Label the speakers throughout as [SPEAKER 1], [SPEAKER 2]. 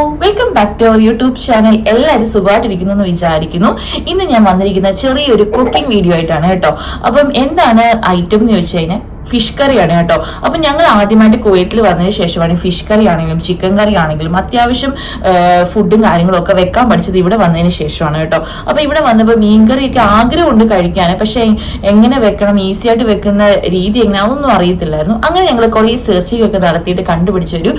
[SPEAKER 1] Welcome back to our YouTube channel എല്ലാവരും സുഖമായിട്ടിരിക്കുന്നു എന്ന് വിചാരിക്കുന്നു. ഇന്ന് ഞാൻ വന്നിരിക്കുന്ന ചെറിയൊരു കുക്കിംഗ് വീഡിയോ ആയിട്ടാണ് കേട്ടോ. അപ്പം എന്താണ് ഐറ്റം എന്ന് ചോദിച്ചു കഴിഞ്ഞാൽ? ഫിഷ് കറിയാണ് കേട്ടോ. അപ്പം ഞങ്ങൾ ആദ്യമായിട്ട് കുവൈറ്റിൽ വന്നതിന് ശേഷമാണ് ഫിഷ് കറി ആണെങ്കിലും ചിക്കൻ കറി ആണെങ്കിലും അത്യാവശ്യം ഫുഡും കാര്യങ്ങളും ഒക്കെ വെക്കാൻ പഠിച്ചത് ഇവിടെ വന്നതിന് ശേഷമാണ് കേട്ടോ. അപ്പം ഇവിടെ വന്നപ്പോൾ മീൻ കറിയൊക്കെ ആഗ്രഹമുണ്ട് കഴിക്കാൻ പക്ഷേ എങ്ങനെ വെക്കണം ഈസി ആയിട്ട് വെക്കുന്ന രീതി എങ്ങനെ അതൊന്നും അറിയത്തില്ലായിരുന്നു. അങ്ങനെ ഞങ്ങൾ കുറേ സെർച്ചിങ് ഒക്കെ നടത്തിയിട്ട് കണ്ടുപിടിച്ച ഒരു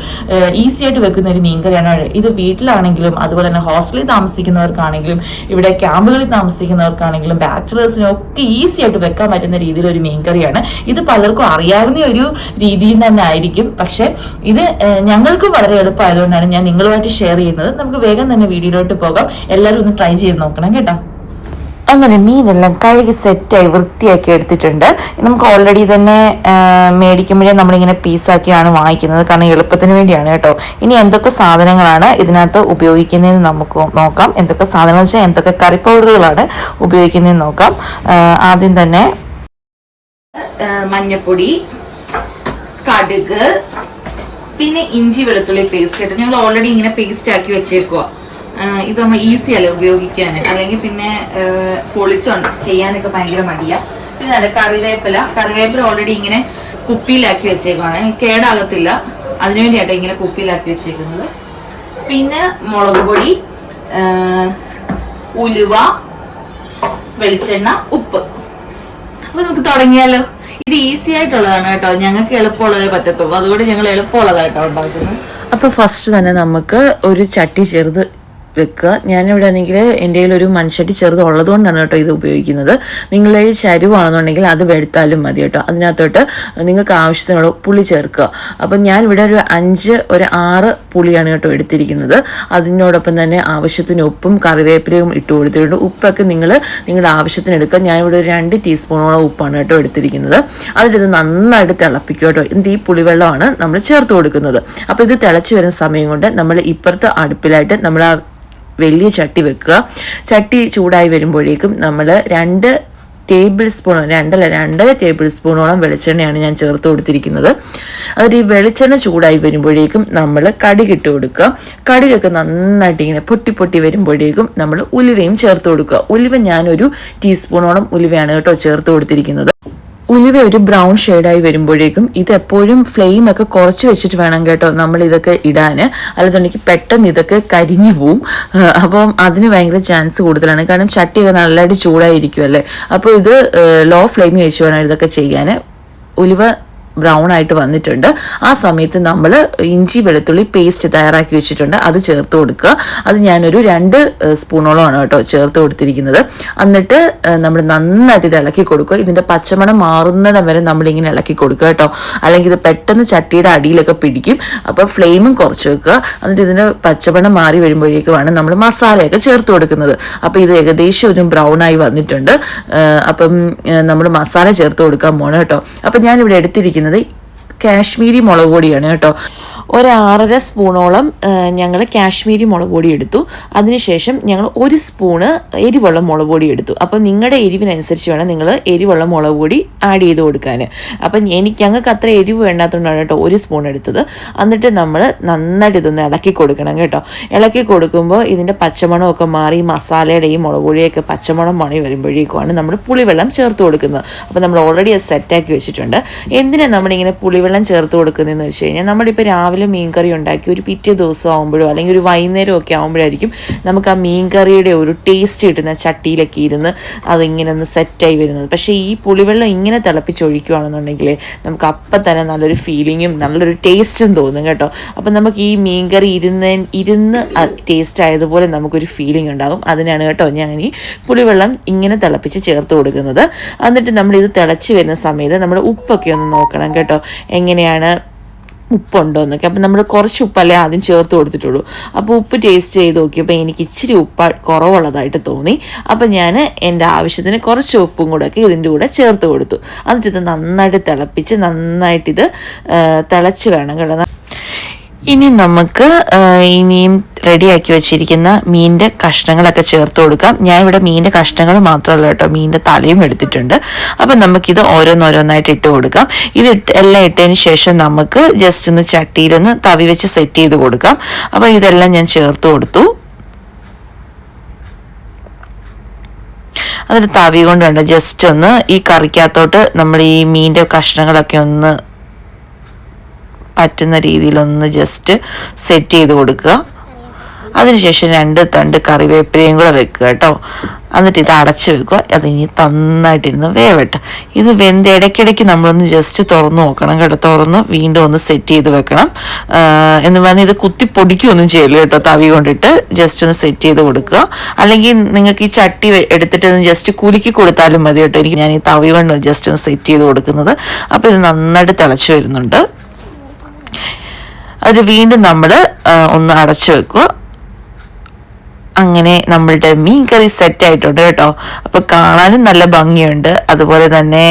[SPEAKER 1] ഈസി ആയിട്ട് വെക്കുന്ന ഒരു മീൻ കറിയാണ് ഇത് വീട്ടിലാണെങ്കിലും അതുപോലെ തന്നെ ഹോസ്റ്റലിൽ താമസിക്കുന്നവർക്കാണെങ്കിലും ഇവിടെ ക്യാമ്പുകളിൽ താമസിക്കുന്നവർക്കാണെങ്കിലും ബാച്ചിലേഴ്സിനും ഒക്കെ ഈസി ആയിട്ട് വെക്കാൻ പറ്റുന്ന രീതിയിൽ ഒരു മീൻ കറിയാണ് ഇത് പലർക്കും അറിയാവുന്ന ഒരു രീതിയിൽ തന്നെ ആയിരിക്കും. പക്ഷെ ഇത് ഞങ്ങൾക്ക് വളരെ എളുപ്പമായതുകൊണ്ടാണ് ഞാൻ നിങ്ങളുമായിട്ട് ഷെയർ ചെയ്യുന്നത്. നമുക്ക് വേഗം തന്നെ വീഡിയോയിലോട്ട് പോകാം. എല്ലാവരും ഒന്ന് ട്രൈ ചെയ്ത് നോക്കണം കേട്ടോ. അങ്ങനെ മീനെല്ലാം കഴുകി സെറ്റായി വൃത്തിയാക്കി എടുത്തിട്ടുണ്ട്. നമുക്ക് ഓൾറെഡി തന്നെ മേടിക്കുമ്പോഴേ നമ്മളിങ്ങനെ പീസാക്കിയാണ് വാങ്ങിക്കുന്നത്. കാരണം എളുപ്പത്തിന് വേണ്ടിയാണ് കേട്ടോ. ഇനി എന്തൊക്കെ സാധനങ്ങളാണ് ഇതിനകത്ത് ഉപയോഗിക്കുന്നതെന്ന് നമുക്ക് നോക്കാം. എന്തൊക്കെ സാധനങ്ങൾ വെച്ചാൽ എന്തൊക്കെ കറി പൗഡറുകളാണ് ഉപയോഗിക്കുന്നതെന്ന് നോക്കാം. ആദ്യം തന്നെ മഞ്ഞപ്പൊടി കടുക് പിന്നെ ഇഞ്ചി വെളുത്തുള്ളി പേസ്റ്റ് ആയിട്ട് ഞങ്ങൾ ഓൾറെഡി ഇങ്ങനെ പേസ്റ്റ് ആക്കി വെച്ചേക്കുക ഇത് നമ്മൾ ഈസി അല്ല ഉപയോഗിക്കാൻ? അല്ലെങ്കിൽ പിന്നെ പൊളിച്ചുണ്ട് ചെയ്യാനൊക്കെ ഭയങ്കര മടിയാ. പിന്നെ അല്ല കറിവേപ്പില. കറിവേപ്പില ഓൾറെഡി ഇങ്ങനെ കുപ്പിയിലാക്കി വെച്ചേക്കുവാണ്. കേടാകത്തില്ല. അതിനുവേണ്ടിയാട്ടോ ഇങ്ങനെ കുപ്പിയിലാക്കി വെച്ചേക്കുന്നത്. പിന്നെ മുളക് പൊടി ഉലുവ വെളിച്ചെണ്ണ ഉപ്പ് അപ്പൊ നമുക്ക് തുടങ്ങിയാലോ? ഇത് ഈസി ആയിട്ടുള്ളതാണ് കേട്ടോ. ഞങ്ങൾക്ക് എളുപ്പമുള്ളതേ പറ്റത്തുള്ളൂ. അതുകൊണ്ട് ഞങ്ങൾ എളുപ്പമുള്ളതായിട്ടോ ഉണ്ടാക്കുന്നത്.
[SPEAKER 2] അപ്പൊ ഫസ്റ്റ് തന്നെ നമുക്ക് ഒരു ചട്ടി ചെറുത് വെക്കുക. ഞാനിവിടെ ആണെങ്കിൽ എന്റെ കയ്യിൽ ഒരു മൺചട്ടി ചെറുത് ഉള്ളതുകൊണ്ടാണ് കേട്ടോ ഇത് ഉപയോഗിക്കുന്നത്. നിങ്ങളുടെ കയ്യിൽ ചരുവാണെന്നുണ്ടെങ്കിൽ അത് വെടുത്താലും മതി കേട്ടോ. അതിനകത്തോട്ട് നിങ്ങൾക്ക് ആവശ്യത്തിനുള്ള പുളി ചേർക്കുക. അപ്പം ഞാനിവിടെ ഒരു അഞ്ച് ഒരു ആറ് പുളിയാണ് കേട്ടോ എടുത്തിരിക്കുന്നത്. അതിനോടൊപ്പം തന്നെ ആവശ്യത്തിന് ഉപ്പും കറിവേപ്പിലയും ഇട്ട് കൊടുത്തിട്ടുണ്ട്. ഉപ്പൊക്കെ നിങ്ങൾ നിങ്ങളുടെ ആവശ്യത്തിന് എടുക്കുക. ഞാനിവിടെ ഒരു രണ്ട് ടീസ്പൂണോളം ഉപ്പാണ് കേട്ടോ എടുത്തിരിക്കുന്നത്. അതിലിത് നന്നായിട്ട് തിളപ്പിക്കുക കേട്ടോ. എന്നിട്ട് ഈ പുളിവെള്ളമാണ് നമ്മൾ ചേർത്ത് കൊടുക്കുന്നത്. അപ്പോൾ ഇത് തിളച്ച് വരുന്ന സമയം കൊണ്ട് നമ്മൾ ഇപ്പുറത്തെ അടുപ്പിലായിട്ട് നമ്മൾ ആ വലിയ ചട്ടി വെക്കുക. ചട്ടി ചൂടായി വരുമ്പോഴേക്കും നമ്മൾ രണ്ട് ടേബിൾ സ്പൂൺ രണ്ടല്ല രണ്ടര ടേബിൾ സ്പൂണോളം വെളിച്ചെണ്ണയാണ് ഞാൻ ചേർത്ത് കൊടുത്തിരിക്കുന്നത്. അതിൽ ഈ വെളിച്ചെണ്ണ ചൂടായി വരുമ്പോഴേക്കും നമ്മൾ കടുക് ഇട്ട് കൊടുക്കുക. കടുകൊക്കെ നന്നായിട്ട് ഇങ്ങനെ പൊട്ടി പൊട്ടി വരുമ്പോഴേക്കും നമ്മൾ ഉലുവയും ചേർത്ത് കൊടുക്കുക. ഉലുവ ഞാനൊരു ടീസ്പൂണോളം ഉലുവയാണ് കേട്ടോ ചേർത്ത് കൊടുത്തിരിക്കുന്നത്. ഉലുവ ഒരു ബ്രൗൺ ഷെയ്ഡായി വരുമ്പോഴേക്കും ഇത് എപ്പോഴും ഫ്ലെയിം ഒക്കെ കുറച്ച് വെച്ചിട്ട് വേണം കേട്ടോ നമ്മൾ ഇതൊക്കെ ഇടാന്. അല്ലാന്നുണ്ടെങ്കിൽ പെട്ടെന്ന് ഇതൊക്കെ കരിഞ്ഞു പോവും. അപ്പം അതിന് ഭയങ്കര ചാൻസ് കൂടുതലാണ്. കാരണം ചട്ടിയൊക്കെ നല്ലതായിട്ട് ചൂടായിരിക്കും അപ്പോൾ ഇത് ലോ ഫ്ലെയിമിൽ വെച്ച് വേണം ഇതൊക്കെ ചെയ്യാൻ ഉലുവ ബ്രൗൺ ആയിട്ട് വന്നിട്ടുണ്ട്. ആ സമയത്ത് നമ്മൾ ഇഞ്ചി വെളുത്തുള്ളി പേസ്റ്റ് തയ്യാറാക്കി വെച്ചിട്ടുണ്ട്. അത് ചേർത്ത് കൊടുക്കുക. അത് ഞാനൊരു രണ്ട് സ്പൂണോളമാണ് കേട്ടോ ചേർത്ത് കൊടുത്തിരിക്കുന്നത്. എന്നിട്ട് നമ്മൾ നന്നായിട്ട് ഇത് ഇളക്കി കൊടുക്കുക. ഇതിന്റെ പച്ചമണം മാറുന്നിടം വരെ നമ്മളിങ്ങനെ ഇളക്കി കൊടുക്കുക കേട്ടോ. അല്ലെങ്കിൽ ഇത് പെട്ടെന്ന് ചട്ടിയുടെ അടിയിലൊക്കെ പിടിക്കും. അപ്പോൾ ഫ്ലെയിമും കുറച്ച് വെക്കുക. എന്നിട്ട് ഇതിന്റെ പച്ചമണം മാറി വരുമ്പോഴേക്കുമാണ് നമ്മൾ മസാലയൊക്കെ ചേർത്ത് കൊടുക്കുന്നത്. അപ്പോൾ ഇത് ഏകദേശം ഒരു ബ്രൗൺ ആയി വന്നിട്ടുണ്ട്. അപ്പം നമ്മൾ മസാല ചേർത്ത് കൊടുക്കാൻ പോകണം കേട്ടോ. അപ്പം ഞാനിവിടെ എടുത്തിരിക്കുന്നത് കാശ്മീരി മുളക് പൊടിയാണ് കേട്ടോ. ഒരു ആറര സ്പൂണോളം ഞങ്ങൾ കാശ്മീരി മുളക് പൊടി എടുത്തു. അതിനുശേഷം ഞങ്ങൾ ഒരു സ്പൂണ് എരിവുള്ള മുളക് പൊടി എടുത്തു. അപ്പം നിങ്ങളുടെ എരിവിനനുസരിച്ച് വേണം നിങ്ങൾ എരിവുള്ള മുളക് പൊടി ആഡ് ചെയ്ത് കൊടുക്കാൻ അപ്പം എനിക്ക് ഞങ്ങൾക്ക് അത്ര എരിവ് വേണ്ടാത്തതുകൊണ്ടാണ് കേട്ടോ ഒരു സ്പൂൺ എടുത്തത്. എന്നിട്ട് നമ്മൾ നന്നായിട്ട് ഇതൊന്ന് ഇളക്കി കൊടുക്കണം കേട്ടോ. ഇളക്കി കൊടുക്കുമ്പോൾ ഇതിന്റെ പച്ചമണമൊക്കെ മാറി മസാലയുടെ ഈ മുളക് പൊടിയൊക്കെ പച്ചമണം മണി വരുമ്പോഴേക്കുമാണ് നമ്മൾ പുളിവെള്ളം ചേർത്ത് കൊടുക്കുന്നത്. അപ്പോൾ നമ്മൾ ഓൾറെഡി അത് സെറ്റാക്കി വെച്ചിട്ടുണ്ട്. എന്തിനാണ് നമ്മളിങ്ങനെ പുളിവെള്ളം ചേർത്ത് കൊടുക്കുന്നതെന്ന് വെച്ച് കഴിഞ്ഞാൽ നമ്മളിപ്പോൾ രാവിലെ മീൻകറി ഉണ്ടാക്കി ഒരു പിറ്റേ ദിവസം ആകുമ്പോഴോ അല്ലെങ്കിൽ ഒരു വൈകുന്നേരം ഒക്കെ ആകുമ്പോഴായിരിക്കും നമുക്ക് ആ മീൻ മീൻകറിയുടെ ഒരു ടേസ്റ്റ് കിട്ടുന്ന ചട്ടിയിലൊക്കെ ഇരുന്ന് അതിങ്ങനെ ഒന്ന് സെറ്റായി വരുന്നത്. പക്ഷേ ഈ പുളിവെള്ളം ഇങ്ങനെ തിളപ്പിച്ചൊഴിക്കുകയാണെന്നുണ്ടെങ്കിൽ നമുക്ക് അപ്പം തന്നെ നല്ലൊരു ഫീലിങ്ങും നല്ലൊരു ടേസ്റ്റും തോന്നും കേട്ടോ. അപ്പം നമുക്ക് ഈ മീൻകറി ഇരുന്ന് ഇരുന്ന് ടേസ്റ്റ് ആയതുപോലെ നമുക്കൊരു ഫീലിംഗ് ഉണ്ടാകും. അതിനാണ് കേട്ടോ ഞാൻ ഈ പുളിവെള്ളം ഇങ്ങനെ തിളപ്പിച്ച് ചേർത്ത് കൊടുക്കുന്നത്. എന്നിട്ട് നമ്മളിത് തിളച്ച് വരുന്ന സമയത്ത് നമ്മൾ ഉപ്പൊക്കെ ഒന്ന് നോക്കണം കേട്ടോ. എങ്ങനെയാണ് ഉപ്പുണ്ടോ എന്നൊക്കെ അപ്പം നമ്മൾ കുറച്ച് ഉപ്പല്ലേ ആദ്യം ചേർത്ത് കൊടുത്തിട്ടുള്ളൂ. അപ്പോൾ ഉപ്പ് ടേസ്റ്റ് ചെയ്ത് നോക്കിയപ്പോൾ എനിക്ക് ഇച്ചിരി ഉപ്പ് കുറവുള്ളതായിട്ട് തോന്നി. അപ്പം ഞാൻ എന്റെ ആവശ്യത്തിന് കുറച്ച് ഉപ്പും കൂടെ ഒക്കെ ഇതിന്റെ കൂടെ ചേർത്ത് കൊടുത്തു. എന്നിട്ട് ഇത് നന്നായിട്ട് തിളപ്പിച്ച് നന്നായിട്ടിത് തിളച്ച് വേണം കേട്ടോ. ഇനി നമുക്ക് ഇനിയും റെഡിയാക്കി വെച്ചിരിക്കുന്ന മീനിന്റെ കഷ്ണങ്ങളൊക്കെ ചേർത്ത് കൊടുക്കാം. ഞാൻ ഇവിടെ മീനിന്റെ കഷ്ണങ്ങൾ മാത്രമല്ല കേട്ടോ മീനിന്റെ തലയും എടുത്തിട്ടുണ്ട്. അപ്പം നമുക്കിത് ഓരോന്നോരോന്നായിട്ട് ഇട്ട് കൊടുക്കാം. ഇത് എല്ലാം ഇട്ടതിന് ശേഷം നമുക്ക് ജസ്റ്റ് ഒന്ന് ചട്ടിയിലൊന്ന് തവി വെച്ച് സെറ്റ് ചെയ്ത് കൊടുക്കാം. അപ്പോൾ ഇതെല്ലാം ഞാൻ ചേർത്ത് കൊടുത്തു. അതിൽ തവി കൊണ്ട് വേണ്ട ജസ്റ്റ് ഒന്ന് ഈ കറിക്കകത്തോട്ട് നമ്മൾ ഈ മീനിന്റെ കഷ്ണങ്ങളൊക്കെ ഒന്ന് പറ്റുന്ന രീതിയിലൊന്ന് ജസ്റ്റ് സെറ്റ് ചെയ്ത് കൊടുക്കുക. അതിനുശേഷം രണ്ട് തണ്ട് കറിവേപ്പിലയും കൂടെ വെക്കുക കേട്ടോ. എന്നിട്ട് ഇത് അടച്ച് വെക്കുക. അതിനി നന്നായിട്ടിരുന്ന് വേവട്ടെ. ഇത് വെന്ത് ഇടയ്ക്കിടയ്ക്ക് നമ്മളൊന്ന് ജസ്റ്റ് തുറന്ന് നോക്കണം കേട്ടോ. തുറന്ന് വീണ്ടും ഒന്ന് സെറ്റ് ചെയ്ത് വെക്കണം. എന്ന് പറഞ്ഞാൽ ഇത് കുത്തി പൊടിക്കുകയൊന്നും ചെയ്യല്ലോ കേട്ടോ. തവി കൊണ്ടിട്ട് ജസ്റ്റ് ഒന്ന് സെറ്റ് ചെയ്ത് കൊടുക്കുക. അല്ലെങ്കിൽ നിങ്ങൾക്ക് ഈ ചട്ടി എടുത്തിട്ട് ജസ്റ്റ് കുലുക്കി കൊടുത്താലും മതി കേട്ടോ. എനിക്ക് ഞാൻ ഈ തവി കൊണ്ട് ജസ്റ്റ് ഒന്ന് സെറ്റ് ചെയ്ത് കൊടുക്കുന്നത്. അപ്പോൾ ഇത് നന്നായിട്ട് തിളച്ച് വരുന്നുണ്ട്. അത് വീണ്ടും നമ്മൾ ഒന്ന് അടച്ചു വെക്കുക. അങ്ങനെ നമ്മളുടെ മീൻ കറി സെറ്റ് ആയിട്ടുണ്ട് കേട്ടോ. അപ്പൊ കാണാനും നല്ല ഭംഗിയുണ്ട്. അതുപോലെ തന്നെ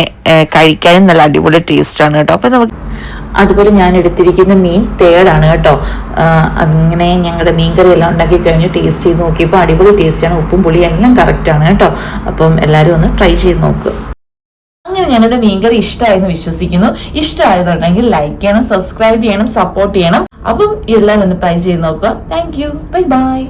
[SPEAKER 2] കഴിക്കാനും നല്ല അടിപൊളി ടേസ്റ്റ് ആണ് കേട്ടോ. അപ്പൊ നമുക്ക്
[SPEAKER 1] അതുപോലെ ഞാൻ എടുത്തിരിക്കുന്ന മീൻ തേടാണ് കേട്ടോ. അങ്ങനെ ഞങ്ങളുടെ മീൻ കറി എല്ലാം ഉണ്ടാക്കി കഴിഞ്ഞ് ടേസ്റ്റ് ചെയ്ത് നോക്കിയപ്പോൾ അടിപൊളി ടേസ്റ്റാണ് ഉപ്പും പുളിയും എല്ലാം കറക്റ്റാണ് കേട്ടോ. അപ്പം എല്ലാവരും ഒന്ന് ട്രൈ ചെയ്ത് നോക്കുക ഞങ്ങളുടെ മീൻകറി ഇഷ്ടമായെന്ന് വിശ്വസിക്കുന്നു. ഇഷ്ടമായതുണ്ടെങ്കിൽ ലൈക്ക് ചെയ്യണം സബ്സ്ക്രൈബ് ചെയ്യണം സപ്പോർട്ട് ചെയ്യണം. അപ്പം എല്ലാവരും ഒന്ന് ട്രൈ ചെയ്ത് നോക്കുക. Thank you bye bye